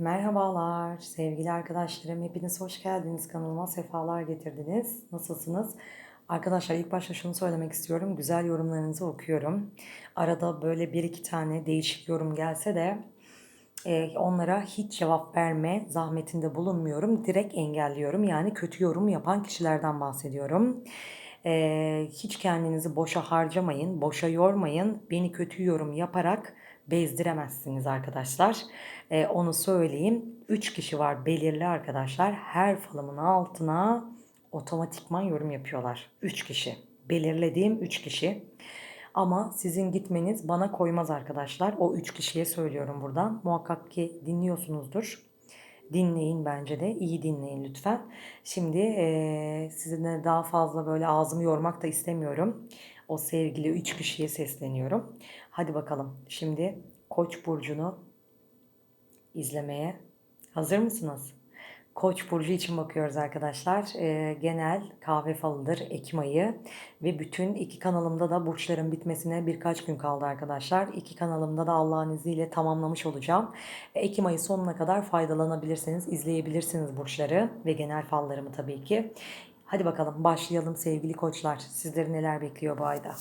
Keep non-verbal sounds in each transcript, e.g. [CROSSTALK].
Merhabalar sevgili arkadaşlarım. Hepiniz hoş geldiniz kanalıma. Sefalar getirdiniz. Nasılsınız? Arkadaşlar ilk başta şunu söylemek istiyorum. Güzel yorumlarınızı okuyorum. Arada böyle bir iki tane değişik yorum gelse de e, onlara hiç cevap verme zahmetinde bulunmuyorum. Direkt engelliyorum. Yani kötü yorum yapan kişilerden bahsediyorum. E, hiç kendinizi boşa harcamayın, boşa yormayın. Beni kötü yorum yaparak bezdiremezsiniz arkadaşlar. Ee, onu söyleyeyim. 3 kişi var belirli arkadaşlar. Her falımın altına otomatikman yorum yapıyorlar. 3 kişi. Belirlediğim 3 kişi. Ama sizin gitmeniz bana koymaz arkadaşlar. O 3 kişiye söylüyorum buradan. Muhakkak ki dinliyorsunuzdur. Dinleyin bence de. iyi dinleyin lütfen. Şimdi e, sizinle daha fazla böyle ağzımı yormak da istemiyorum. O sevgili 3 kişiye sesleniyorum. Hadi bakalım. Şimdi Koç burcunu izlemeye hazır mısınız? Koç burcu için bakıyoruz arkadaşlar. Ee, genel kahve falıdır Ekim ayı ve bütün iki kanalımda da burçların bitmesine birkaç gün kaldı arkadaşlar. İki kanalımda da Allah'ın izniyle tamamlamış olacağım. Ekim ayı sonuna kadar faydalanabilirsiniz, izleyebilirsiniz burçları ve genel fallarımı tabii ki. Hadi bakalım başlayalım sevgili koçlar. Sizleri neler bekliyor bu ayda?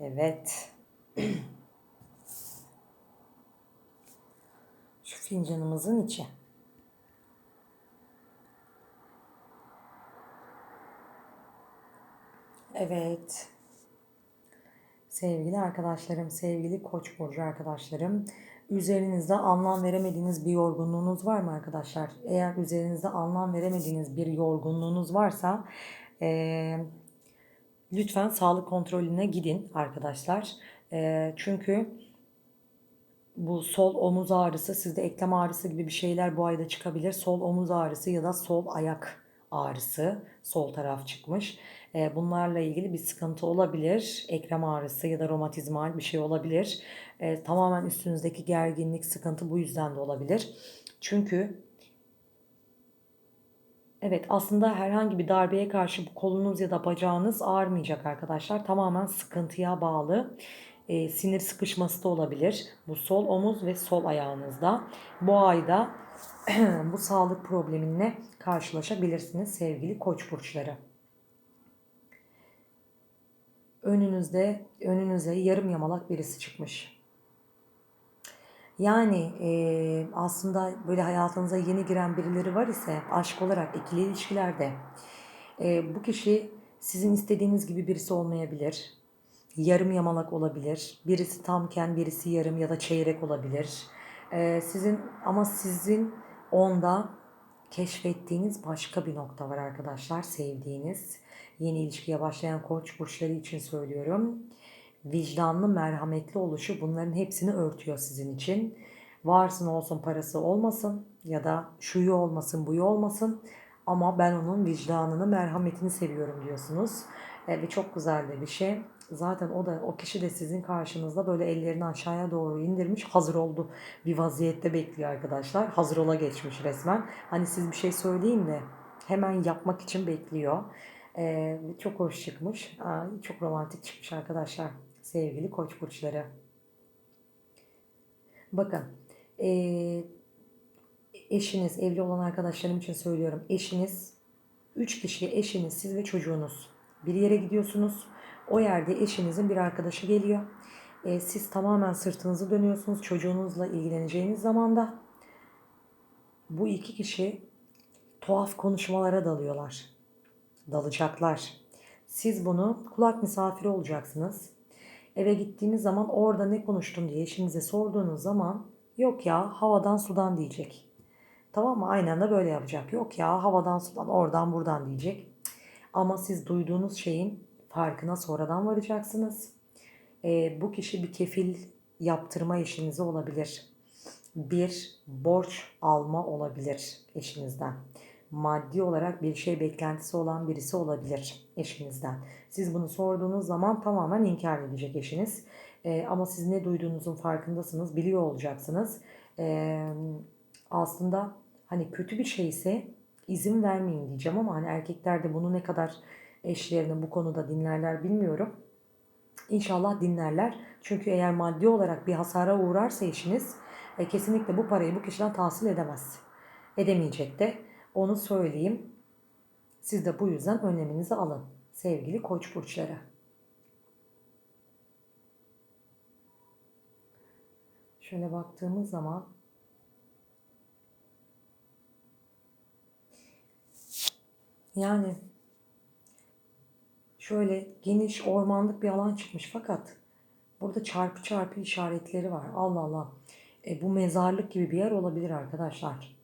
Evet. [CLEARS THROAT] Şu fincanımızın içi. Evet. Sevgili arkadaşlarım, sevgili Koç burcu arkadaşlarım, üzerinizde anlam veremediğiniz bir yorgunluğunuz var mı arkadaşlar? Eğer üzerinizde anlam veremediğiniz bir yorgunluğunuz varsa, ee, lütfen sağlık kontrolüne gidin arkadaşlar. E, çünkü bu sol omuz ağrısı, sizde eklem ağrısı gibi bir şeyler bu ayda çıkabilir. Sol omuz ağrısı ya da sol ayak ağrısı, sol taraf çıkmış. E, bunlarla ilgili bir sıkıntı olabilir. Eklem ağrısı ya da romatizmal bir şey olabilir. E, tamamen üstünüzdeki gerginlik, sıkıntı bu yüzden de olabilir. Çünkü Evet aslında herhangi bir darbeye karşı kolunuz ya da bacağınız ağrmayacak arkadaşlar. Tamamen sıkıntıya bağlı. E, sinir sıkışması da olabilir. Bu sol omuz ve sol ayağınızda. Bu ayda [CLEARS THROAT] bu sağlık probleminle karşılaşabilirsiniz sevgili koç burçları. Önünüzde önünüze yarım yamalak birisi çıkmış. Yani e, aslında böyle hayatınıza yeni giren birileri var ise aşk olarak ikili ilişkilerde e, bu kişi sizin istediğiniz gibi birisi olmayabilir. Yarım yamalak olabilir. Birisi tamken birisi yarım ya da çeyrek olabilir. E, sizin ama sizin onda keşfettiğiniz başka bir nokta var arkadaşlar. Sevdiğiniz yeni ilişkiye başlayan koç burçları için söylüyorum vicdanlı, merhametli oluşu bunların hepsini örtüyor sizin için. Varsın olsun parası olmasın ya da şuyu olmasın buyu olmasın ama ben onun vicdanını, merhametini seviyorum diyorsunuz. E, ve çok güzel de bir şey. Zaten o da o kişi de sizin karşınızda böyle ellerini aşağıya doğru indirmiş hazır oldu bir vaziyette bekliyor arkadaşlar. Hazır ola geçmiş resmen. Hani siz bir şey söyleyin de hemen yapmak için bekliyor. Ee, çok hoş çıkmış. Aa, çok romantik çıkmış arkadaşlar sevgili koç burçları. Bakın e, eşiniz, evli olan arkadaşlarım için söylüyorum. Eşiniz, üç kişi eşiniz, siz ve çocuğunuz. Bir yere gidiyorsunuz. O yerde eşinizin bir arkadaşı geliyor. E, siz tamamen sırtınızı dönüyorsunuz çocuğunuzla ilgileneceğiniz zamanda. Bu iki kişi tuhaf konuşmalara dalıyorlar. Dalacaklar. Siz bunu kulak misafiri olacaksınız. Eve gittiğiniz zaman orada ne konuştun diye eşinize sorduğunuz zaman yok ya havadan sudan diyecek. Tamam mı? Aynen de böyle yapacak. Yok ya havadan sudan oradan buradan diyecek. Ama siz duyduğunuz şeyin farkına sonradan varacaksınız. E, bu kişi bir kefil yaptırma eşinize olabilir. Bir borç alma olabilir eşinizden maddi olarak bir şey beklentisi olan birisi olabilir eşinizden. Siz bunu sorduğunuz zaman tamamen inkar edecek eşiniz. E, ama siz ne duyduğunuzun farkındasınız, biliyor olacaksınız. E, aslında hani kötü bir şeyse izin vermeyin diyeceğim ama hani erkekler de bunu ne kadar eşlerini bu konuda dinlerler bilmiyorum. İnşallah dinlerler. Çünkü eğer maddi olarak bir hasara uğrarsa eşiniz e, kesinlikle bu parayı bu kişiden tahsil edemez. Edemeyecek de onu söyleyeyim. Siz de bu yüzden önleminizi alın sevgili koç burçları. Şöyle baktığımız zaman yani şöyle geniş ormanlık bir alan çıkmış fakat burada çarpı çarpı işaretleri var. Allah Allah. E, bu mezarlık gibi bir yer olabilir arkadaşlar.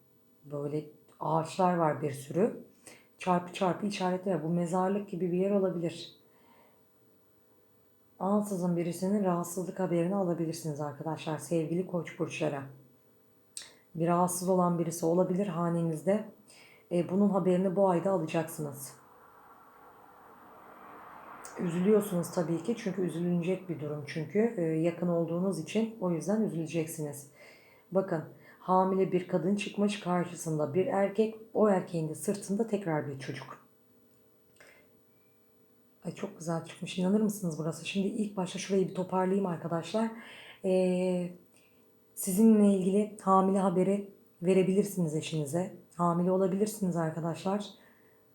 Böyle ağaçlar var bir sürü. Çarpı çarpı işaretler. Bu mezarlık gibi bir yer olabilir. Ansızın birisinin rahatsızlık haberini alabilirsiniz arkadaşlar. Sevgili koç burçlara. Bir rahatsız olan birisi olabilir hanenizde. E, bunun haberini bu ayda alacaksınız. Üzülüyorsunuz tabii ki çünkü üzülünecek bir durum çünkü e, yakın olduğunuz için o yüzden üzüleceksiniz. Bakın hamile bir kadın çıkmış karşısında bir erkek o erkeğin de sırtında tekrar bir çocuk. Ay çok güzel çıkmış inanır mısınız burası? Şimdi ilk başta şurayı bir toparlayayım arkadaşlar. Ee, sizinle ilgili hamile haberi verebilirsiniz eşinize. Hamile olabilirsiniz arkadaşlar.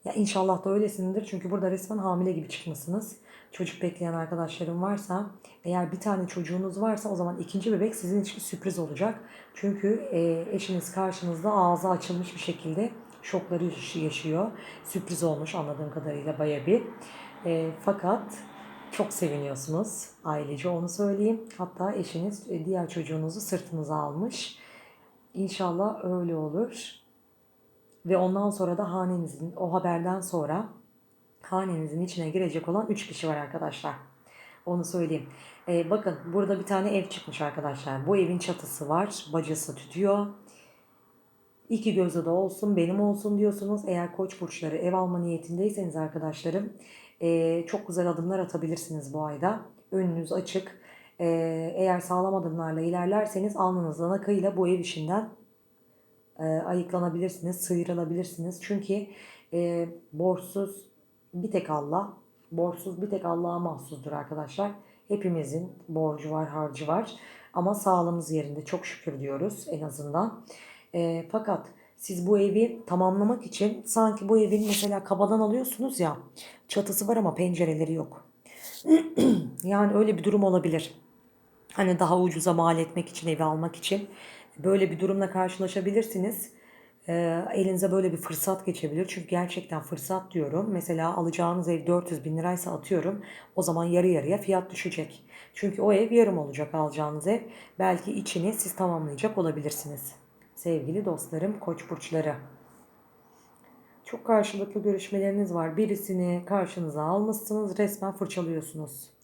Ya inşallah da öylesindir. Çünkü burada resmen hamile gibi çıkmışsınız. Çocuk bekleyen arkadaşlarım varsa, eğer bir tane çocuğunuz varsa o zaman ikinci bebek sizin için sürpriz olacak. Çünkü e, eşiniz karşınızda ağzı açılmış bir şekilde şokları yaşıyor. Sürpriz olmuş anladığım kadarıyla baya bir. E, fakat çok seviniyorsunuz ailece onu söyleyeyim. Hatta eşiniz e, diğer çocuğunuzu sırtınıza almış. İnşallah öyle olur. Ve ondan sonra da hanenizin o haberden sonra hanenizin içine girecek olan 3 kişi var arkadaşlar. Onu söyleyeyim. Ee, bakın burada bir tane ev çıkmış arkadaşlar. Bu evin çatısı var. Bacası tütüyor. İki gözü de olsun benim olsun diyorsunuz. Eğer koç burçları ev alma niyetindeyseniz arkadaşlarım e, çok güzel adımlar atabilirsiniz bu ayda. Önünüz açık. E, eğer sağlam adımlarla ilerlerseniz alnınızdan akıyla bu ev işinden e, ayıklanabilirsiniz, sıyrılabilirsiniz. Çünkü e, borçsuz bir tek Allah, borçsuz bir tek Allah'a mahsustur arkadaşlar. Hepimizin borcu var, harcı var. Ama sağlığımız yerinde çok şükür diyoruz en azından. E, fakat siz bu evi tamamlamak için sanki bu evin mesela kabadan alıyorsunuz ya çatısı var ama pencereleri yok. [CLEARS THROAT] yani öyle bir durum olabilir. Hani daha ucuza mal etmek için evi almak için böyle bir durumla karşılaşabilirsiniz. E, elinize böyle bir fırsat geçebilir. Çünkü gerçekten fırsat diyorum. Mesela alacağınız ev 400 bin liraysa atıyorum. O zaman yarı yarıya fiyat düşecek. Çünkü o ev yarım olacak alacağınız ev. Belki içini siz tamamlayacak olabilirsiniz. Sevgili dostlarım, koç burçları. Çok karşılıklı görüşmeleriniz var. Birisini karşınıza almışsınız, resmen fırçalıyorsunuz.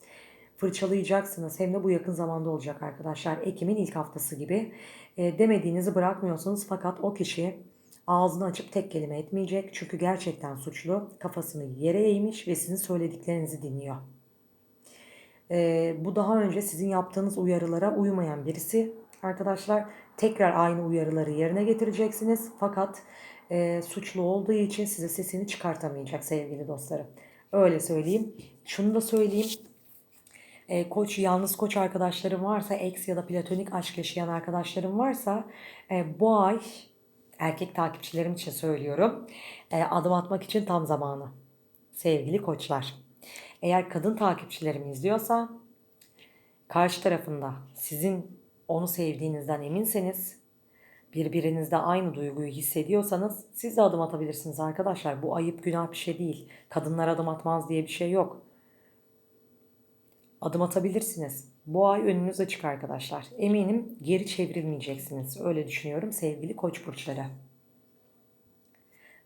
Fırçalayacaksınız. Hem de bu yakın zamanda olacak arkadaşlar. Ekim'in ilk haftası gibi. E, demediğinizi bırakmıyorsunuz fakat o kişi ağzını açıp tek kelime etmeyecek. Çünkü gerçekten suçlu. Kafasını yere eğmiş ve sizin söylediklerinizi dinliyor. E, bu daha önce sizin yaptığınız uyarılara uymayan birisi. Arkadaşlar tekrar aynı uyarıları yerine getireceksiniz. Fakat e, suçlu olduğu için size sesini çıkartamayacak sevgili dostlarım. Öyle söyleyeyim. Şunu da söyleyeyim. E, koç yalnız koç arkadaşlarım varsa, ex ya da platonik aşk yaşayan arkadaşlarım varsa e, bu ay erkek takipçilerim için söylüyorum. E, adım atmak için tam zamanı. Sevgili koçlar. Eğer kadın takipçilerim izliyorsa karşı tarafında sizin onu sevdiğinizden eminseniz birbirinizde aynı duyguyu hissediyorsanız siz de adım atabilirsiniz arkadaşlar. Bu ayıp günah bir şey değil. Kadınlar adım atmaz diye bir şey yok. Adım atabilirsiniz. Bu ay önünüz açık arkadaşlar. Eminim geri çevrilmeyeceksiniz. Öyle düşünüyorum sevgili koç burçları.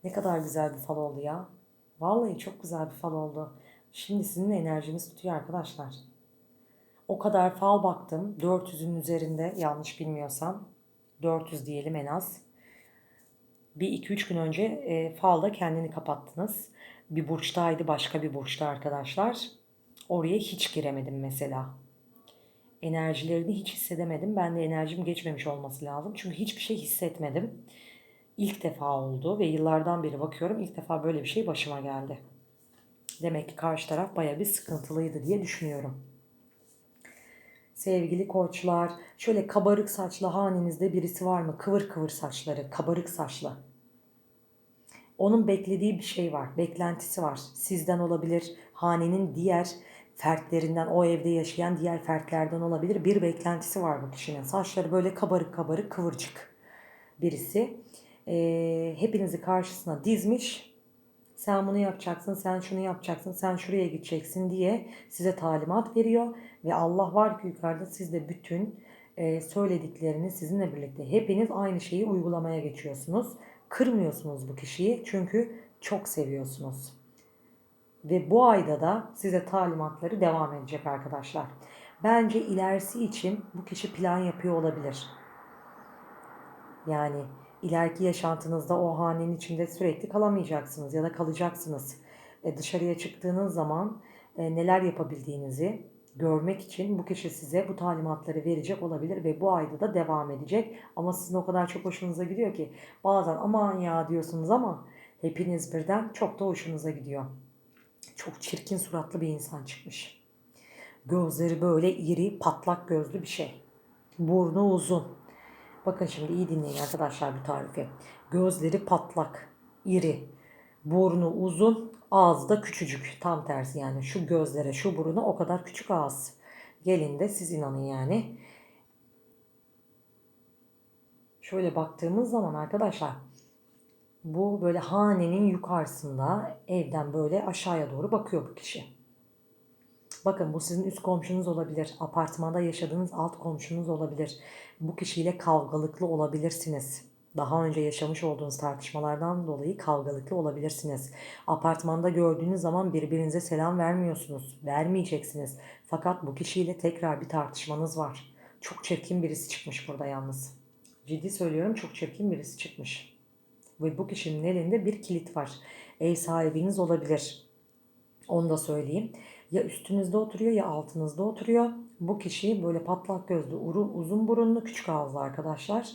Ne kadar güzel bir fal oldu ya. Vallahi çok güzel bir fal oldu. Şimdi sizin enerjiniz tutuyor arkadaşlar. O kadar fal baktım. 400'ün üzerinde yanlış bilmiyorsam. 400 diyelim en az. Bir 2-3 gün önce e, falda kendini kapattınız. Bir burçtaydı başka bir burçta arkadaşlar. Oraya hiç giremedim mesela. Enerjilerini hiç hissedemedim. Ben de enerjim geçmemiş olması lazım. Çünkü hiçbir şey hissetmedim. İlk defa oldu ve yıllardan beri bakıyorum ilk defa böyle bir şey başıma geldi. Demek ki karşı taraf baya bir sıkıntılıydı diye düşünüyorum. Sevgili koçlar, şöyle kabarık saçlı hanenizde birisi var mı? Kıvır kıvır saçları, kabarık saçlı. Onun beklediği bir şey var, beklentisi var. Sizden olabilir, hanenin diğer fertlerinden, o evde yaşayan diğer fertlerden olabilir. Bir beklentisi var bu kişinin. Saçları böyle kabarık kabarık, kıvırcık birisi. Ee, hepinizi karşısına dizmiş. Sen bunu yapacaksın, sen şunu yapacaksın, sen şuraya gideceksin diye size talimat veriyor. Ve Allah var ki yukarıda siz de bütün e, söylediklerini sizinle birlikte hepiniz aynı şeyi uygulamaya geçiyorsunuz. Kırmıyorsunuz bu kişiyi çünkü çok seviyorsunuz. Ve bu ayda da size talimatları devam edecek arkadaşlar. Bence ilerisi için bu kişi plan yapıyor olabilir. Yani ileriki yaşantınızda o hanenin içinde sürekli kalamayacaksınız ya da kalacaksınız. E, dışarıya çıktığınız zaman e, neler yapabildiğinizi görmek için bu kişi size bu talimatları verecek olabilir ve bu ayda da devam edecek. Ama sizin o kadar çok hoşunuza gidiyor ki bazen aman ya diyorsunuz ama hepiniz birden çok da hoşunuza gidiyor. Çok çirkin suratlı bir insan çıkmış. Gözleri böyle iri, patlak gözlü bir şey. Burnu uzun. Bakın şimdi iyi dinleyin arkadaşlar bu tarifi. Gözleri patlak, iri, burnu uzun, ağzı da küçücük. Tam tersi yani şu gözlere, şu buruna o kadar küçük ağız. Gelin de siz inanın yani. Şöyle baktığımız zaman arkadaşlar bu böyle hanenin yukarısında evden böyle aşağıya doğru bakıyor bu kişi. Bakın bu sizin üst komşunuz olabilir. Apartmanda yaşadığınız alt komşunuz olabilir. Bu kişiyle kavgalıklı olabilirsiniz. Daha önce yaşamış olduğunuz tartışmalardan dolayı kavgalıklı olabilirsiniz. Apartmanda gördüğünüz zaman birbirinize selam vermiyorsunuz. Vermeyeceksiniz. Fakat bu kişiyle tekrar bir tartışmanız var. Çok çirkin birisi çıkmış burada yalnız. Ciddi söylüyorum çok çirkin birisi çıkmış. Ve bu kişinin elinde bir kilit var. Ev sahibiniz olabilir. Onu da söyleyeyim. Ya üstünüzde oturuyor ya altınızda oturuyor. Bu kişi böyle patlak gözlü, uzun burunlu, küçük ağızlı arkadaşlar.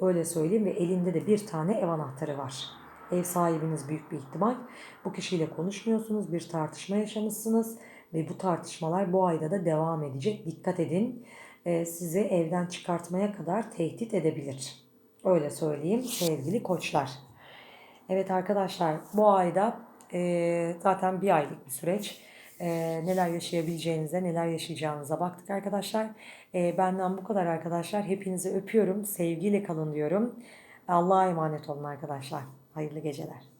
Öyle söyleyeyim ve elinde de bir tane ev anahtarı var. Ev sahibiniz büyük bir ihtimal. Bu kişiyle konuşmuyorsunuz, bir tartışma yaşamışsınız ve bu tartışmalar bu ayda da devam edecek. Dikkat edin. Ee, sizi evden çıkartmaya kadar tehdit edebilir. Öyle söyleyeyim sevgili koçlar. Evet arkadaşlar bu ayda e, zaten bir aylık bir süreç. E, neler yaşayabileceğinize, neler yaşayacağınıza baktık arkadaşlar. E, benden bu kadar arkadaşlar. Hepinizi öpüyorum. Sevgiyle kalın diyorum. Allah'a emanet olun arkadaşlar. Hayırlı geceler.